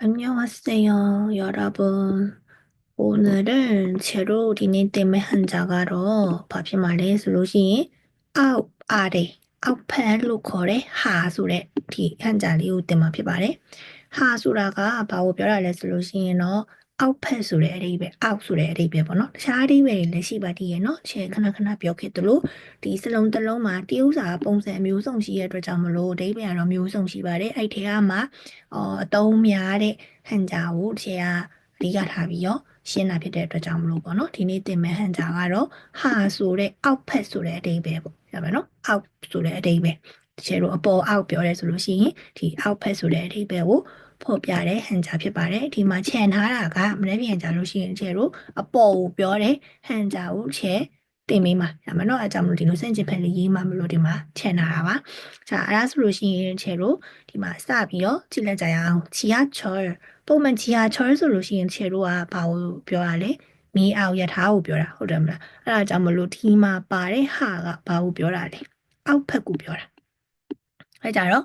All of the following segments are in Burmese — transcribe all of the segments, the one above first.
안녕하세요, 여러분. 오늘은 제로 때문에 한자가로 밥이 말해 솔루시 아홉 아래 아홉 펠로 거래 하수래 디 한자 리 우 때문에 피 말해 하수라가 바오 별 알레 솔루시노 အောက်ဖက်ဆိုတဲ့အဓိပ္ပာယ်အောက်ဆိုတဲ့အဓိပ္ပာယ်ပေါ့နော်တခြားအဓိပ္ပာယ်တွေလည်းရှိပါသေးရဲ့နော်ခြေခဏခဏပြောခဲ့သလိုဒီစလုံးတစ်လုံးမှာတရုပ်စာပုံစံမျိုးစုံရှိတဲ့အတွက်ကြောင့်မလို့အဓိပ္ပာယ်ကတော့မျိုးစုံရှိပါတယ်အဲ့ထဲကမှအော်အသုံးများတဲ့ဟန်ဂျာကိုခြေကအဓိကထားပြီးရောရှင်းတာဖြစ်တဲ့အတွက်ကြောင့်မလို့ပေါ့နော်ဒီနေ့သင်မဲ့ဟန်ဂျာကတော့ဟာဆိုတဲ့အောက်ဖက်ဆိုတဲ့အဓိပ္ပာယ်ပေါ့ရပါနော်အောက်ဆိုတဲ့အဓိပ္ပာယ်တချို့တော့အပေါ်အောက်ပြောရဲဆိုလို့ရှိရင်ဒီအောက်ဖက်ဆိုတဲ့အဓိပ္ပာယ်ကို ဖော်ပြတဲ့ hanja ဖြစ်ပါတယ်ဒီမှာခြံထားတာကမနေ့ပြန်ကြလို့ရှိရင်ခြေတို့အပေါ်ကိုပြောတဲ့ hanja ကိုခြေတင်ပေးမှာဒါမှမဟုတ်အကြောင်းမလို့ဒီလိုစင့်ကျင်ဖက်လေးရေးမှမလို့ဒီမှာခြံထားတာပါ။ဒါအဲ့ဒါဆိုလို့ရှိရင်ခြေတို့ဒီမှာစပြီးတော့ကြည့်လိုက်ကြရအောင်။ခြီယာချောပုံမှန်ခြီယာချောဆိုလို့ရှိရင်ခြေတို့ကဘာကိုပြောရလဲ။မီးအောင်ရထားကိုပြောတာဟုတ်တယ်မလား။အဲ့ဒါကြောင့်မလို့ဒီမှာပါတဲ့ဟာကဘာကိုပြောတာလဲ။အောက်ဖက်ကိုပြောတာ။အဲ့ကြတော့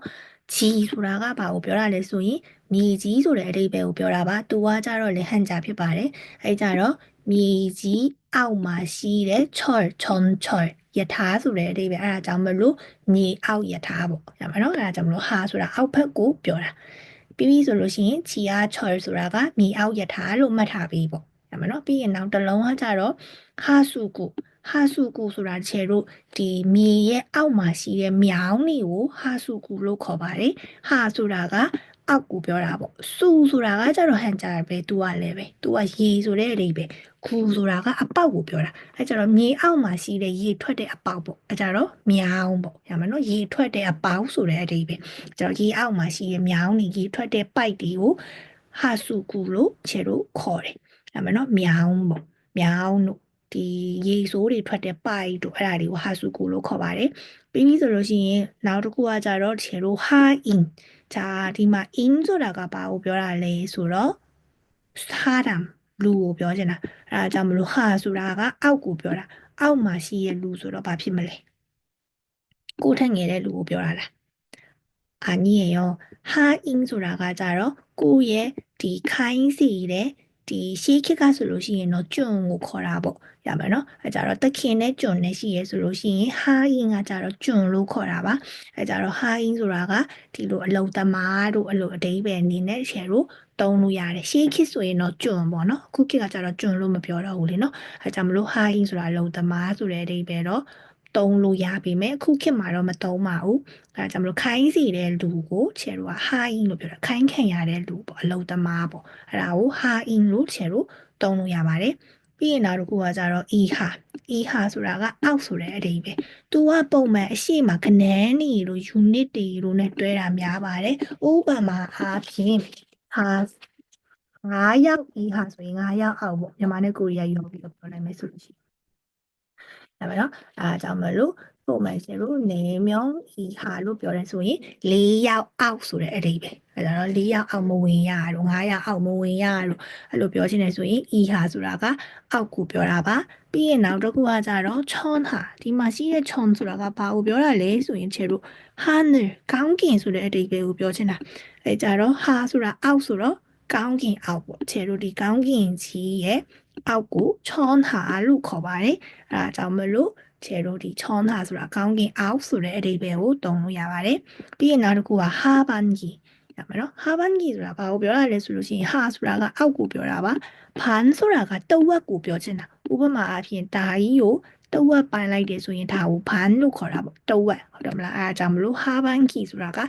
ချီဆိုတာကဘာကိုပြောတာလဲဆိုရင်မြေကြီးဆိုတဲ့အဓိပ္ပာယ်ကိုပြောတာပါ။သူကကြတော့လေဟန်ကြဖြစ်ပါတယ်။အဲကြတော့မြေကြီးအောက်မှာရှိတဲ့ချော်ချွန်ချော်ယထာဆိုတဲ့အဓိပ္ပာယ်အဲဒါကြောင့်မလို့မြေအောက်ယထာပေါ့။ရပါတော့။အဲဒါကြောင့်မလို့ဟာဆိုတာအောက်ဘက်ကိုပြောတာ။ပြီးပြီဆိုလို့ရှိရင်ချီအားချော်ဆိုတာကမြေအောက်ယထာလို့မှတ်ထားပြီးပေါ့။ရပါတော့။ပြီးရင်နောက်တစ်လုံးကကြတော့ဟာစုကု ဟာစုကုဆိုတာခြေတို့ဒီမြေရဲ့အောက်မှာရှိတဲ့မြောင်းတွေကိုဟာစုကုလို့ခေါ်ပါတယ်။ဟာဆိုတာကအောက်ကိုပြောတာပေါ့စူဆိုတာကကြတော့ဟန်ကြပဲ तू ကလည်းပဲ तू ကရေဆိုတဲ့အဓိပ္ပာယ်ခူဆိုတာကအပေါက်ကိုပြောတာအဲကြတော့မြေအောက်မှာရှိတဲ့ရေထွက်တဲ့အပေါက်ပေါ့အဲကြတော့မြောင်းပေါ့ရမှာနော်ရေထွက်တဲ့အပေါက်ဆိုတဲ့အဓိပ္ပာယ်ကြတော့ရေအောက်မှာရှိတဲ့မြောင်းနေရေထွက်တဲ့ပိုက်တွေကိုဟာစုကူလို့ခြေလို့ခေါ်တယ်ရမှာနော်မြောင်းပေါ့မြောင်းတို့ ဒီရေဆိုးတွေထွက်တဲ့ပိုက်တို့အဲ့ဒါတွေကိုဟာစုကူလို့ခေါ်ပါတယ်ပြီးပြီဆိုလို့ရှိရင်နောက်တစ်ခုကကြတော့ခြေလို့ဟာအင်ဒါဒီမှာ in ဆိုတာကဘာကိုပြောတာလဲဆိုတော့사람လူကိုပြောချင်တာအဲဒါကြောင့်မလို့ဟာဆိုတာကအောက်ကိုပြောတာအောက်မှာရှိရဲ့လူဆိုတော့ဘာဖြစ်မလဲကိုယ်ထက်ငယ်တဲ့လူကိုပြောတာလားအာနီရောဟာအင်းဆိုတာကကြတော့ကိုယ့်ရဲ့ဒီခိုင်းစီတဲ့ ဒီရှေးခေတ်ကဆိုလို့ရှိရင်တော့ကျွန်းကိုခေါ်တာပေါ့ရမယ်နော်အဲကြတော့တခင်နဲ့ကျွန်းနဲ့ရှိရဲဆိုလို့ရှိရင်ဟာအင်းကကြတော့ကျွန်းလို့ခေါ်တာပါအဲကြတော့ဟာအင်းဆိုတာကဒီလိုအလုံသမားတို့အလိုအတိပ္ပယ်အနေနဲ့ရှယ်လို့တုံးလို့ရတယ်ရှေးခေတ်ဆိုရင်တော့ကျွန်းပေါ့နော်အခုခေတ်ကကြတော့ကျွန်းလို့မပြောတော့ဘူးလေနော်အဲကြောင့်မလို့ဟာအင်းဆိုတာလုံသမားဆိုတဲ့အတိပ္ပယ်တော့ တုံးလို့ရပြီမဲ့အခုခေတ်မှာတော့မတုံးပါဘူးအဲဒါကြောင့်မလို့ခိုင်းစီတဲ့လူကိုချယ်တို့ကဟာအင်းလို့ပြောတာခိုင်းခံရတဲ့လူပေါ့အလုံသမားပေါ့အဲဒါကိုဟာအင်းလို့ချယ်တို့တုံးလို့ရပါတယ်ပြီးရင်နောက်တစ်ခုကကြတော့ e ဟာ e ဟာဆိုတာကအောက်ဆိုတဲ့အဓိပ္ပာယ်သူကပုံမှန်အရှိမခနန်းနေလို့ unit တွေလို့ ਨੇ တွဲတာများပါတယ်ဥပမာအားဖြင့်ဟာ9ရောက် e ဟာဆိုရင်9ရောက်အောက်ပေါ့မြန်မာနဲ့ကိုရီးယားရောပြီးတော့ပြောနိုင်မယ်ဆိုလို့ရှိရင် ဒါပဲเนาะအဲအကြောင်းမလို့ပုံမှန်ရှင်လို့နေမြောင်းဤဟာလို့ပြောတယ်ဆိုရင်၄ရောက်အောက်ဆိုတဲ့အဓိပ္ပာယ်အဲဒါတော့၄ရောက်အောက်မဝင်ရတော့၅ရောက်အောက်မဝင်ရတော့အဲ့လိုပြောချင်တယ်ဆိုရင်ဤဟာဆိုတာကအောက်ကိုပြောတာပါပြီးရင်နောက်တစ်ခုကကြတော့ချွန်ဟာဒီမှာရှိတဲ့ချွန်ဆိုတာကဘာကိုပြောတာလဲဆိုရင်ခြေတို့ဟာနယ်ကောင်းကင်ဆိုတဲ့အဓိပ္ပာယ်ကိုပြောချင်တာအဲကြတော့ဟာဆိုတာအောက်ဆိုတော့ကောင်းကင်အောက်ပေါ့ခြေတို့ဒီကောင်းကင်ကြီးရဲ့ အောက်ကိုချွန်ဟာလို့ခေါ်ပါတယ်အဲဒါကြောင့်မလို့ခြေတို့ဒီချောနာဆိုတာကောင်းကင်အောက်ဆိုတဲ့အဓိပ္ပာယ်ကိုသုံးလို့ရပါတယ်ပြီးရင်နောက်တစ်ခုကဟာဘန်ဂျီရမယ်နော်ဟာဘန်ဂျီဆိုတာဘာကိုပြောတာလဲဆိုလို့ရှိရင်ဟာဆိုတာကအောက်ကိုပြောတာပါဖန်ဆိုတာကတဝက်ကိုပြောချင်တာဥပမာအဖြစ်ဒါကြီးကို တဝက်ပိုင်းလိုက်တယ်ဆိုရင်ဒါကိုဘန်လို့ခေါ်တာပေါ့တဝက်ဟုတ်တယ်မလားအဲဒါကြောင့်မလို့ဟာဘန်ကီဆိုတာက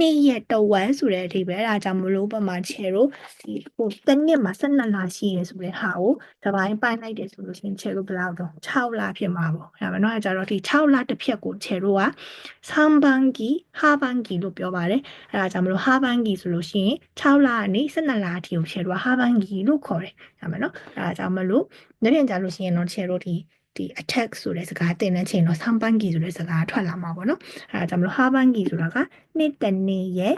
နေ့ရက်တဝက်ဆိုတဲ့အဓိပ္ပာယ်အဲဒါကြောင့်မလို့ဥပမာချေတို့ဒီဟိုတစ်နှစ်မှာ12လရှိရဲဆိုတဲ့ဟာကိုတပိုင်းပိုင်းလိုက်တယ်ဆိုလို့ရှိရင်ချေတို့ဘယ်လောက်တော့6လဖြစ်မှာပေါ့အဲဒါမနော်အဲကြတော့ဒီ6လတစ်ဖြက်ကိုချေတို့က3ဘန်ကီဟာဘန်ကီလို့ပြောပါတယ်အဲဒါကြောင့်မလို့ဟာဘန်ကီဆိုလို့ရှိရင်6လကနေ12လအထိကိုချေတို့ကဟာဘန်ကီလို့ခေါ်တယ်အဲဒါမနော်အဲဒါကြောင့်မလို့နေ့ပြန်ကြလို့ရှိရင်တော့ချေတို့ဒီ ဒီ attack ဆိုတဲ့စကားတင်တဲ့ချိန်တော့ဆမ်ပန်ကီဆိုတဲ့စကားထွက်လာမှာပေါ့နော်အဲဒါကြောင့်မလို့ဟာဘန်ကီဆိုတာကနှစ်တနေ့ရဲ့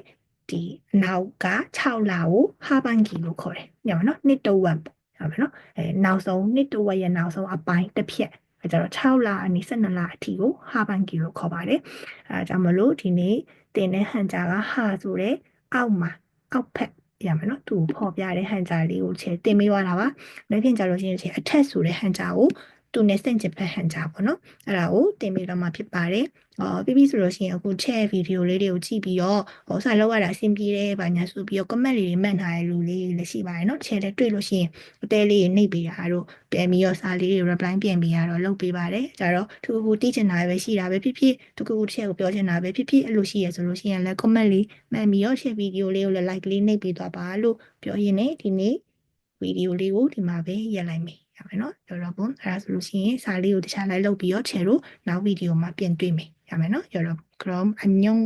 ဒီနောက်က6လကိုဟာဘန်ကီလို့ခေါ်တယ်ညမနော်နှစ်တဝက်ပေါ့ဟုတ်ပြီနော်အဲနောက်ဆုံးနှစ်တဝက်ရဲ့နောက်ဆုံးအပိုင်းတစ်ဖြက်အဲကြတော့6လအနည်း12လအထိကိုဟာဘန်ကီလို့ခေါ်ပါတယ်အဲဒါကြောင့်မလို့ဒီနေ့တင်တဲ့ဟန်ဂျာကဟာဆိုတဲ့အောက်မှာအောက်ဖက်ရမယ်နော်သူ့ကိုဖော်ပြတဲ့ဟန်ဂျာလေးကိုချဲတင်ပေးသွားတာပါနောက်ပြင်ကြလို့ရှိရင်ချဲအထက်ဆိုတဲ့ဟန်ဂျာကို သူနဲ့စင်ချင်ဖက်ဟန်ဂျာပေါ့နော်အဲ့ဒါကိုတင်ပေးတော့မှဖြစ်ပါတယ်အော်ပြီးပြီဆိုလို့ရှိရင်အခုချဲဗီဒီယိုလေးတွေကိုကြည့်ပြီးတော့ဟောစာလောက်ရတာအဆင်ပြေတယ်ဗာညာဆိုပြီးတော့ comment လေးတွေမှတ်ထားတဲ့လူလေးတွေလည်းရှိပါတယ်နော်ချဲလည်းတွေ့လို့ရှိရင်အသေးလေးတွေနှိပ်ပေးတာတို့ပြန်ပြီးတော့စာလေးတွေ reply ပြန်ပေးရတော့လုပ်ပေးပါတယ်ကြတော့သူကတိချင်တာပဲရှိတာပဲဖြစ်ဖြစ်သူကချဲကိုပြောချင်တာပဲဖြစ်ဖြစ်အဲ့လိုရှိရဆိုလို့ရှိရင်လည်း comment လေးမှတ်ပြီးတော့ချဲဗီဒီယိုလေးကိုလည်း like လေးနှိပ်ပေးသွားပါလို့ပြောရင်းနဲ့ဒီနေ့ ဗီဒီယိုလေးကိုဒီမှာပဲရက်လိုက်မယ်ရမယ်နော်ရော်ရော်ဘုံအဲဒါဆိုလို့ရှိရင်စာလေးကိုတခြားလိုက်လုပ်ပြီးတော့ share လို့နောက်ဗီဒီယိုမှာပြန်တွေ့မယ်ရမယ်နော်ရော်ရော် Chrome အညုံး